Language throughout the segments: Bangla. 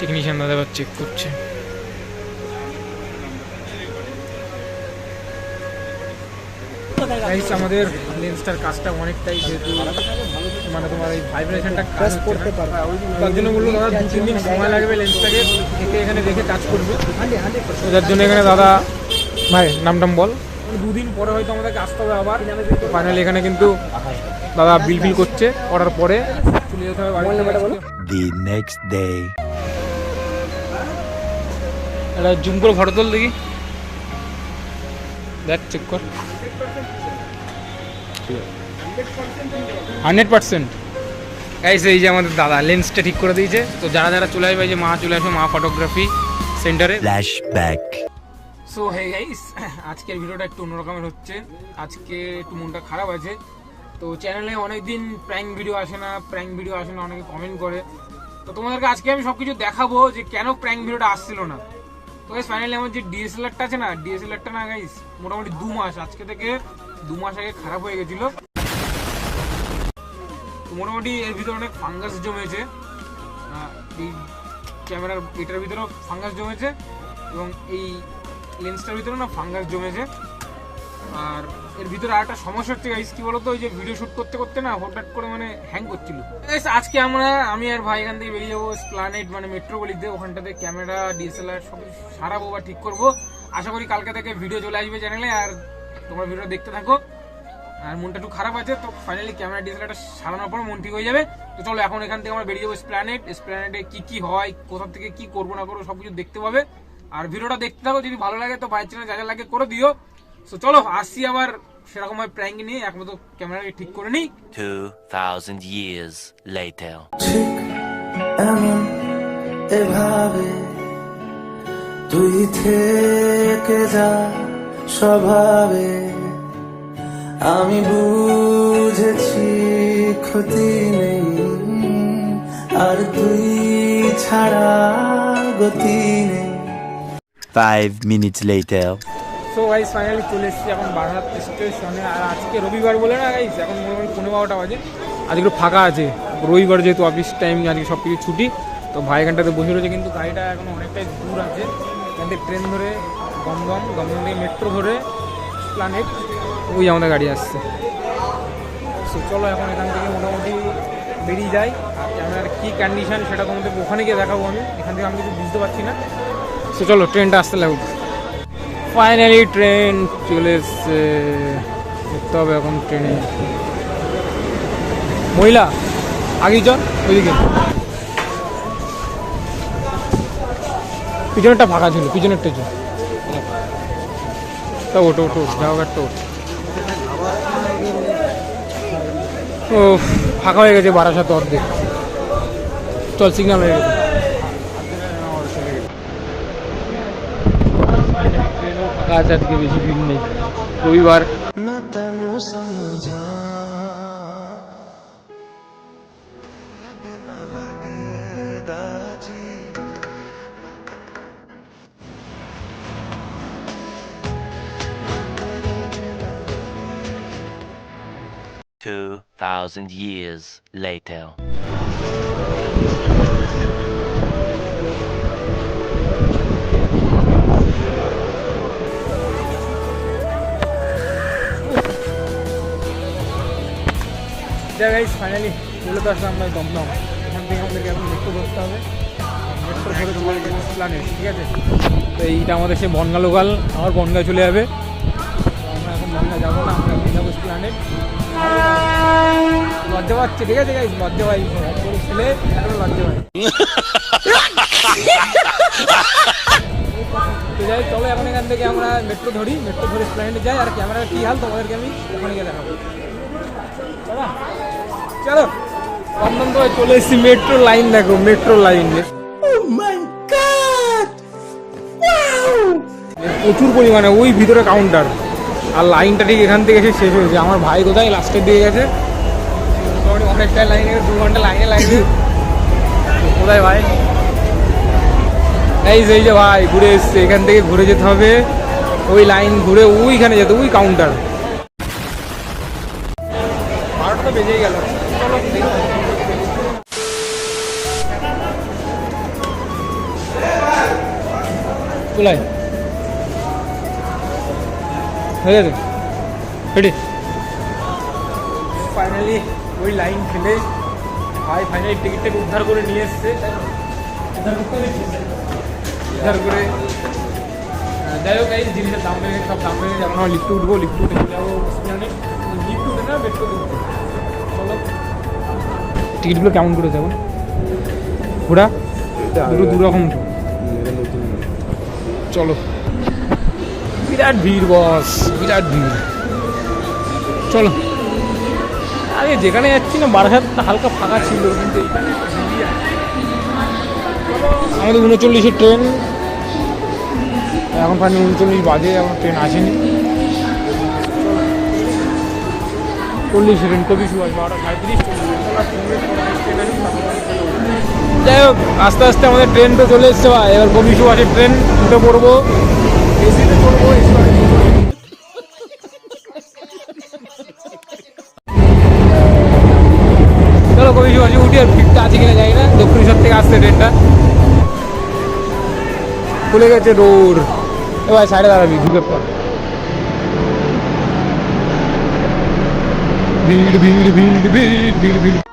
টেকনিশিয়ান দাদা এবার চেক করছে। গাইস আমাদের লেন্সটার কাজটা অনেকটাই যেহেতু মানে তোমার এই ভাইব্রেশনটা কাজ করতে পারবে তার জন্য বলল দাদা দু তিন দিন সময় লাগবে লেন্সটাকে একে এখানে দেখে কাজ করবে। তো যার জন্য এখানে দাদা ভাই নাম টাম বল। দুদিন পরে হয়তো আমাদেরকে আসতে হবে আবার। ফাইনালি এখানে কিন্তু দাদা বিল বিল করছে করার পরে চলে যেতে হবে বাড়ি. এটা জুম করে ফটো তোল দেখি। দেখ চেক কর। Hundred percent. গাইস এই যে আমাদের দাদা লেন্সটা ঠিক করে দিয়েছে। তো যারা যারা চলে আসবে যে মা চলে আসবে মা ফটোগ্রাফি সেন্টারে Flashback. সো হে গাইস আজকের ভিডিওটা একটু অন্যরকমের হচ্ছে। আজকে একটু মনটা খারাপ আছে। তো চ্যানেলে অনেকদিন প্র্যাঙ্ক ভিডিও আসে না প্র্যাঙ্ক ভিডিও আসে না অনেকে কমেন্ট করে। তো তোমাদেরকে আজকে আমি সবকিছু দেখাবো যে কেন প্র্যাঙ্ক ভিডিওটা আসছিল না। তো গাইস ফাইনালি আমার যে ডিএসএলআরটা আছে না ডিএসএলআরটা না গাইস মোটামুটি দু মাস, আজকে থেকে দু মাস আগে খারাপ হয়ে গেছিল। মোটামুটি এর ভিতরে অনেক ফাঙ্গাস জমেছে। এই ক্যামেরার এটার ভিতরেও ফাঙ্গাস জমেছে এবং এই লেন্সটার ভিতরে না ফাঙ্গাস জমেছে। আর এর ভিতরে আরেকটা সমস্যা হচ্ছে গাইস কি বলতো, ওই যে ভিডিও শুট করতে করতে না হঠাৎ করে মানে হ্যাং করছিল। আজকে আমরা, আমি আর ভাই এখান থেকে বেরিয়ে যাব প্ল্যানেট মানে মেট্রো গলিতে ওখানটাতে ক্যামেরা ডিএসএলআর সব কিছু সারাবো বা ঠিক করব। আশা করি কালকে থেকে ভিডিও চলে আসবে চ্যানেলে আর তোমরা ভিডিও দেখতে থাকো। আর মনটা একটু খারাপ আছে, তো ফাইনালি ক্যামেরা ডিএসএলআরটা সারানোর পর মন ঠিক হয়ে যাবে। তো চলো, এখন এখান থেকে আমরা বেরিয়ে যাব স্প্ল্যানেট স্প্ল্যানেটে কি কি হয়, কোথা থেকে কি করব না করব সবকিছু দেখতে পাবে। আর ভিডিওটা দেখতে থাকো, যদি ভালো লাগে তো বাইক চ্যানেল যা যা লাগে করে দিও। তো চলো আসছি আবার সেরকম ভাবে প্র্যাঙ্ক নিয়ে একমাত্র ক্যামেরাকে ঠিক করে নিই 2000 years later. ঠিক এমন এভাবে তুই থেকে যা স্বভাবে আমি বুঝেছি ক্ষতি নেই আর তুই ছাড়া গতি নেই Five minutes later. So guys finally চলে এসেছি এখন বারহাট স্টেশনে আর আজকে রবিবার বলে না গাইস এখন মোটামুটি পনেরো বারোটা বাজে। আজকে একটু ফাঁকা আছে। রবিবার যেহেতু অফিস টাইম আজকে সব কিছু ছুটি, তো ভাই এখানটাতে বসে রয়েছে, কিন্তু গাড়িটা এখন অনেকটাই দূর আছে। এখান থেকে ট্রেন ধরে গমগম গমগম থেকে মেট্রো ধরে প্ল্যানেট ওই আমাদের গাড়ি আসছে। সো চলো এখন এখান থেকে মোটামুটি বেরিয়ে যাই। আর ক্যামেরার কী কন্ডিশন সেটা তোমাদের ওখানে গিয়ে দেখাবো আমি। এখান থেকে আমি কিছু বুঝতে পারছি না। সো চলো ট্রেনটা আসতে লাগুক ফাইনালি ট্রেন চলে এসছে। দেখতে হবে এখন ট্রেনে। মহিলা, আগেই চল, ওইদিকে। পিছনেরটা ফাঁকা ছিল, পিছনেরটা চল তা ওটো ওটো যাও একটা ও ফাঁকা হয়ে গেছে বারাসাত অর্ধেক। চল সিগনাল হয়ে গেছে। આકાશ જ કે બીજી ફિલ્મ નહીં કોઈ વાર Two thousand years later. যা গাইস ফাইনালি চলে তো আসলাম আমরা দমদম। এখান থেকে আমাদেরকে এখন মেট্রো ধরতে হবে। মেট্রো ধরে তোমার প্ল্যানে ঠিক আছে? তো এইটা আমাদের সে বনগা লোকাল আমার বনগায় চলে যাবে। আমরা এখন বনগা যাব না আমরা এখন যাব প্ল্যানে লজ্জা পাচ্ছে ঠিক আছে গাইস লজ্জা পাই। ছেলে এখন লজ্জা পাই। তো যাই চলো এখন এখান থেকে আমরা মেট্রো ধরি। মেট্রো ধরে প্ল্যানে যাই। আর ক্যামেরার কী হাল তোমাদেরকে আমি ওখানে গিয়ে দেখাবো। চলো। চলো দমদম তো চলে এসেছি মেট্রো লাইন দেখো মেট্রো লাইন প্রচুর পরিমাণে ওই ভিতরে কাউন্টার আর লাইনটা ঠিক এখান থেকে এসে শেষ হয়েছে। আমার ভাই কোথায়? লাস্টের দিকে গেছে। অনেকটা লাইনে দু ঘণ্টা লাইনে লাইনে কোথায় ভাই? এই যে এই যে ভাই ঘুরে এসছে। এখান থেকে ঘুরে যেতে হবে। ওই লাইন ঘুরে ওইখানে যেতে ওই কাউন্টার বারোটা তো বেজেই গেল। তোলাই হয়ে গেছে। রেডি ফাইনালি ওই লাইন খেলে ভাই ফাইনালি টিকিটটাকে উদ্ধার করে নিয়ে এসছে। উদ্ধার করে যাই হোক এই জিনিসের দাম বেড়ে সব দাম বেড়ে আমরা লিফটে উঠবো লিফটে উঠে। যাব লিফট উঠে না মেট্রো উঠবো চলো। টিকিটগুলো কেমন করে যাব? ঘোড়া? দুটো দু রকম চলো। বিরাট ভিড় বস। বিরাট ভিড়। চলো। আরে যেখানে যাচ্ছি না বারাসাতটা হালকা ফাঁকা ছিল কিন্তু আমাদের উনচল্লিশের ট্রেন। এখন প্রায় উনচল্লিশ বাজে এখন ট্রেন আসেনি। চল্লিশ ট্রেন কবি সুভাষ বারোটা সাঁত্রিশ যাই হোক, আস্তে আস্তে আমাদের ট্রেন তো চলে এসছে ভাই। এবার কবি সুভাষের ট্রেন উঠে পড়ব। চলো কবি সুভাষে উঠি আর ভিড়টা আছে কিনা যাই না। দক্ষিণেশ্বর থেকে আসছে ট্রেনটা খুলে গেছে রোড এবার সাইডে দাঁড়াবি, ঢুকে পর ভিড় ভিড় ভিড় ভিড় ভিড়।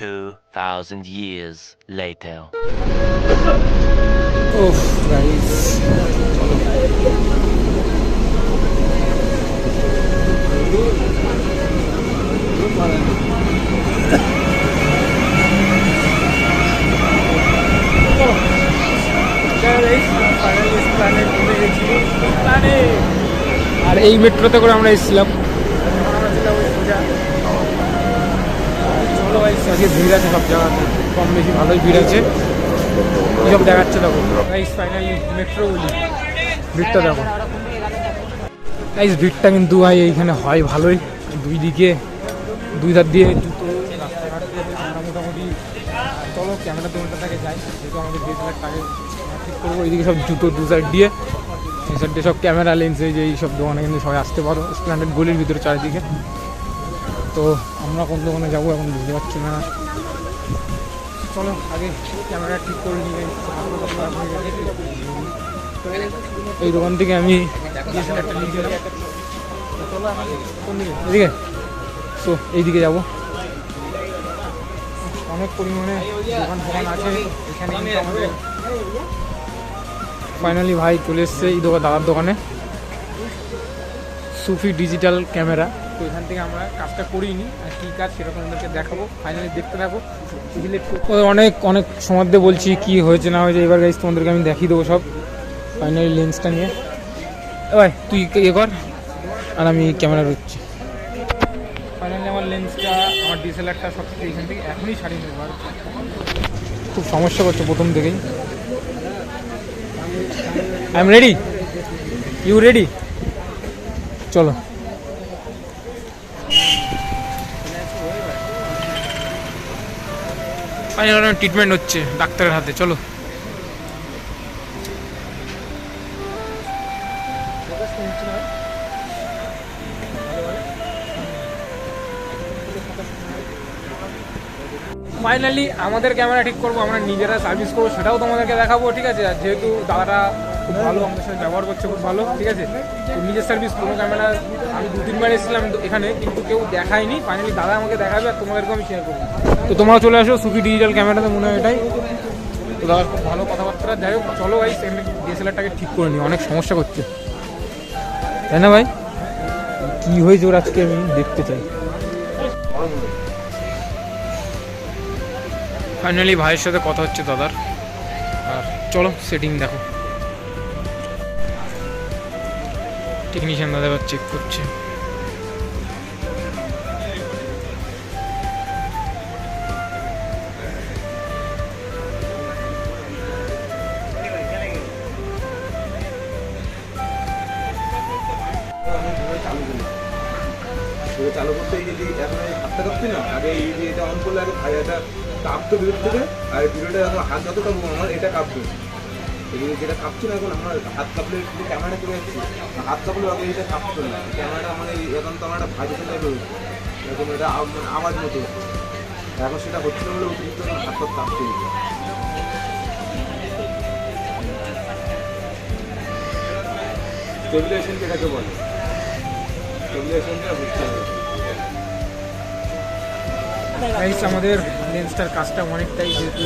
Two thousand years later. ওফ গাইস আর এই মেট্রোতে করে আমরা এসেছিলাম ভাই, আজকে ভিড় আছে সব জায়গাতে। কম বেশি ভালোই ভিড় আছে। এইসব দেখাচ্ছে দেখো। গাইস ফাইনালি মেট্রো বলি। ভিড়টা দেখো। গাইস ভিড়টা কিন্তু ভাই এইখানে হয় ভালোই। দুই দিকে, দুই ধার দিয়ে জুতো, রাস্তাঘাট মোটামুটি চলো ক্যামেরা দোকানটাকে যাই। যেহেতু আমাদের ডিএসএলআরটাকে ঠিক করব, এইদিকে সব জুতো দু সাইড দিয়ে। এই সাইড দিয়ে সব ক্যামেরা লেন্স এই যে এইসব দোকানে কিন্তু সবাই আসতে পারো। স্প্ল্যান্ডেড গলির ভিতরে চারিদিকে। তো আমরা কোন দোকানে যাব এখন বুঝতে পারছি না। চলো, আগে ক্যামেরা ঠিক করে নিয়ে এই দোকান থেকে আমি নিয়ে তো এইদিকে যাব। অনেক পরিমাণে দোকান ফোকান আছে, এখানে ফাইনালি ভাই চলে এসছে এই দোকান, দাদার দোকানে। সুফি ডিজিটাল ক্যামেরা তো এখান থেকে আমরা কাজটা করিনি, আর কী কাজ সেরকম তোমাদেরকে দেখাবো। ফাইনালি দেখতে থাকো। অনেক অনেক সময় বলছি, কি হয়েছে না হয়েছে, এবার গাইজ তোমাদেরকে আমি দেখিয়ে দেবো সব। ফাইনালি লেন্সটা নিয়ে। ভাই, তুই ইয়ে কর, আর আমি ক্যামেরা রুচ্ছি ফাইনালি আমার লেন্সটা আমার ডিএসএলআরটা সব কিছু এখান থেকে এখনই সারিয়ে নেব, আর খুব সমস্যা করছে প্রথম থেকেই। I am ready you ready চলো। ট্রিটমেন্ট হচ্ছে ডাক্তারের হাতে, চলো। ফাইনালি আমাদের ক্যামেরা ঠিক করব, আমরা নিজেরা সার্ভিস করব, সেটাও তোমাদেরকে দেখাবো, ঠিক আছে? আর যেহেতু দাদাটা খুব ভালো, আমাদের সাথে ব্যবহার করছে খুব ভালো, ঠিক আছে? নিজের সার্ভিস কোনো ক্যামেরা আমি দু তিনবার এসেছিলাম এখানে, কিন্তু কেউ দেখায়নি। ফাইনালি দাদা আমাকে দেখাবে আর তোমাদেরকেও আমি শেয়ার করব। তো তোমরা চলে আসো সুফি ডিজিটাল ক্যামেরাতে মনে হয় এটাই। তো দাদা, খুব ভালো কথাবার্তা। যাই হোক, চলো ভাই ডিএসএলআরটাকে ঠিক করে নিই অনেক সমস্যা করছে। তাই না ভাই? কী হয়েছে ওর আজকে আমি দেখতে চাই। ফাইনালি ভাইয়ের সাথে কথা হচ্ছে দাদার। আর চলো সেটিং দেখো। টেকনিশিয়ান দাদা চেক করছে। ওটা চালু করতে এই যে এখন হাতটা কাঁপছি না, আগে এই যে এটা অন করলে, আগে ভাই এটা কাঁপতো ভিতর থেকে, আর ভিডিওটা এখন হাত যত কাঁপবো আমার এটা কাঁপতো যেটা কাঁপছে না এখন, আমার হাত কাঁপলে ক্যামেরা চলে যাচ্ছে। হাত কাঁপলে আগে এটা কাঁপতো না। ক্যামেরাটা মানে এখন তো আমার একটা ভাইব্রেশন টাইপের হচ্ছে এরকম এটা মানে আওয়াজ মতো। এখন সেটা হচ্ছে না বলে অতিরিক্ত হাত পাত কাঁপছে স্টেবিলাইজেশন যেটাকে বলে। গাইস আমাদের লেন্সটার কাজটা অনেকটাই যেহেতু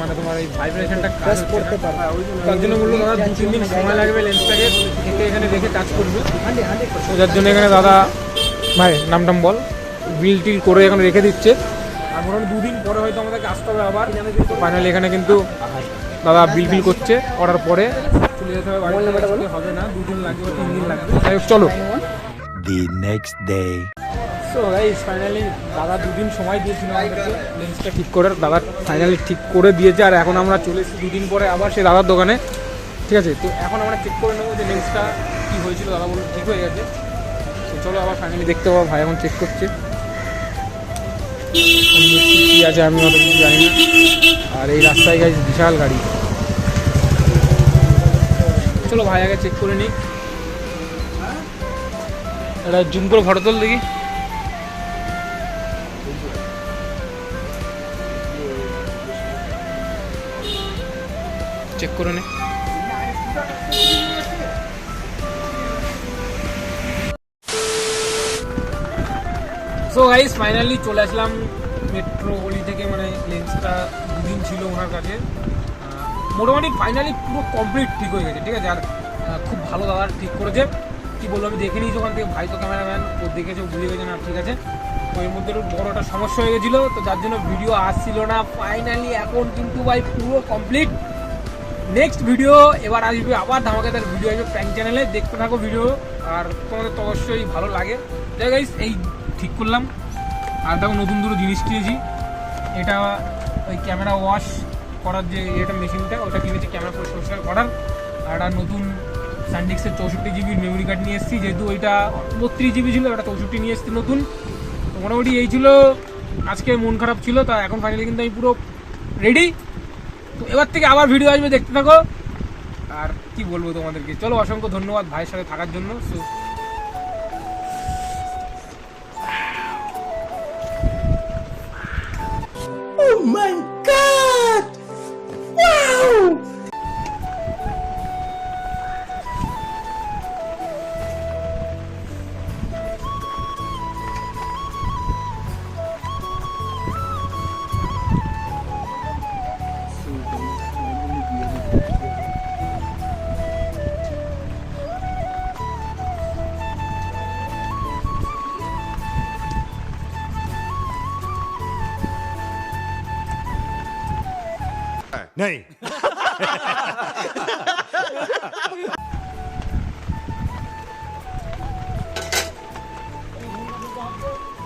মানে তোমার এই ভাইব্রেশনটা কাজ করতে পারে। তার জন্য বলল দাদা দু তিন দিন সময় লাগবে লেন্সটাকে এতে এখানে রেখে কাজ করবে। তো যার জন্য এখানে দাদা ভাই নাম টাম বল বিল টিল করে এখানে রেখে দিচ্ছে। আর মোটামুটি দুদিন পরে হয়তো আমাদেরকে আসতে হবে আবার। ফাইনালি এখানে কিন্তু দাদা বিল ফিল করছে করার পরে চলে যেতে হবে হবে না দুদিন লাগবে তিন দিন লাগবে। চলো। The next day. So guys finally দাদা দুদিন সময় দিয়েছিল আমাদেরকে লেন্সটা ঠিক করে দাদা ফাইনালি ঠিক করে দিয়েছে, আর এখন আমরা চলে এসেছি দুদিন পরে আবার সেই দাদার দোকানে। ঠিক আছে? তো এখন আমরা চেক করে নেব যে লেন্সটা কী হয়েছিল, দাদা বলল ঠিক হয়ে গেছে। তো চলো আবার ফাইনালি দেখতে পাবো, ভাই এখন চেক করছে। কী আছে আমি অত কিছু জানি না। আর এই রাস্তায় গাইস বিশাল গাড়ি। চলো ভাই আগে চেক করে নিই। এটা জুম করে ফটো তোল দেখি। চেক করে নে। সো গাইস ফাইনালি চলে আসলাম মেট্রো গলি থেকে মানে লেন্সটা দুদিন ছিল ওনার কাছে। মোটামুটি ফাইনালি পুরো কমপ্লিট ঠিক হয়ে গেছে, ঠিক আছে? আর খুব ভালো দাদা ঠিক করেছে। কি বলব, আমি দেখে নিয়েছি ওখান থেকে, ভাই তো ক্যামেরাম্যান ও দেখেছে বুঝে গেছে, না, ঠিক আছে। এর মধ্যে বড় একটা সমস্যা হয়ে গেছিল, তো যার জন্য ভিডিও আসছিল না। ফাইনালি এখন কিন্তু ভাই পুরো কমপ্লিট নেক্সট ভিডিও এবার আসবে আবার ধামাকাদার ভিডিও আসবে প্র্যাঙ্ক চ্যানেলে দেখতে থাকো ভিডিও আর তোমাদের তো অবশ্যই ভালো লাগে। যাই গাইস এই ঠিক করলাম। আর দেখো, নতুন দুটো জিনিস কিনেছি। এটা ওই ক্যামেরা ওয়াশ করার যে এটা মেশিনটা ওটা কিনেছি ক্যামেরা পরিষ্কার করার। আর নতুন স্যান্ডিক্সের চৌষট্টি জিবি মেমোরি কার্ড নিয়ে এসেছি যেহেতু ওইটা বত্রিশ জিবি ছিল ওটা চৌষট্টি নিয়ে এসেছি নতুন। তো মোটামুটি এই ছিল আজকে মন খারাপ ছিল তা এখন ফাইনালি কিন্তু আমি পুরো রেডি তো এবার থেকে আবার ভিডিও আসবে দেখতে থাকো। আর কি বলব তোমাদেরকে? চলো অসংখ্য ধন্যবাদ ভাইয়ের সাথে থাকার জন্য। So, नहीं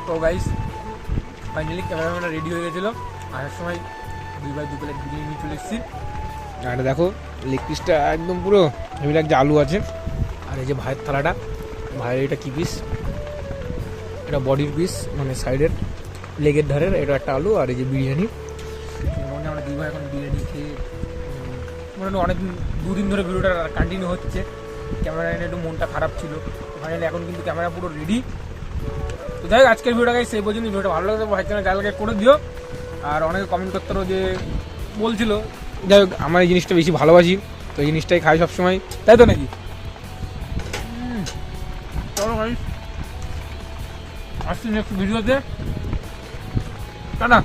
তো গাইস ফাইনালি ক্যামেরাম্যানটা রেডি হয়ে গেছিল। আসার সময় দুই বাই দু প্লেট বিরিয়ানি চলে এসেছি। আর এটা দেখো লেগ পিসটা একদম পুরো হেভি লাগছে আলু আছে। আর এই যে ভাইয়ের থালাটা ভাইয়ের এটা কি পিস এটা বডির পিস মানে সাইডের লেগের ধারের এটা একটা আলু আর এই যে বিরিয়ানি। উম, মোটামুটি অনেক দুদিন ধরে ভিডিওটা কন্টিনিউ হচ্ছে। ক্যামেরা এনে একটু মনটা খারাপ ছিল। ফাইনালি এখন কিন্তু ক্যামেরা পুরো রেডি তো যাই হোক আজকের ভিডিওটাকে সেই পর্যন্ত ভিডিওটা ভালো লাগবে ভাই চ্যানেল জায়গাকে করে দিও। আর অনেকে কমেন্ট করতে পারো যে বলছিল যাই হোক আমার এই জিনিসটা বেশি ভালোবাসি তো এই জিনিসটাই খাই সবসময়। তাই তো নাকি? চলো ভাই আসছি নেক্সট ভিডিওতে টাটা।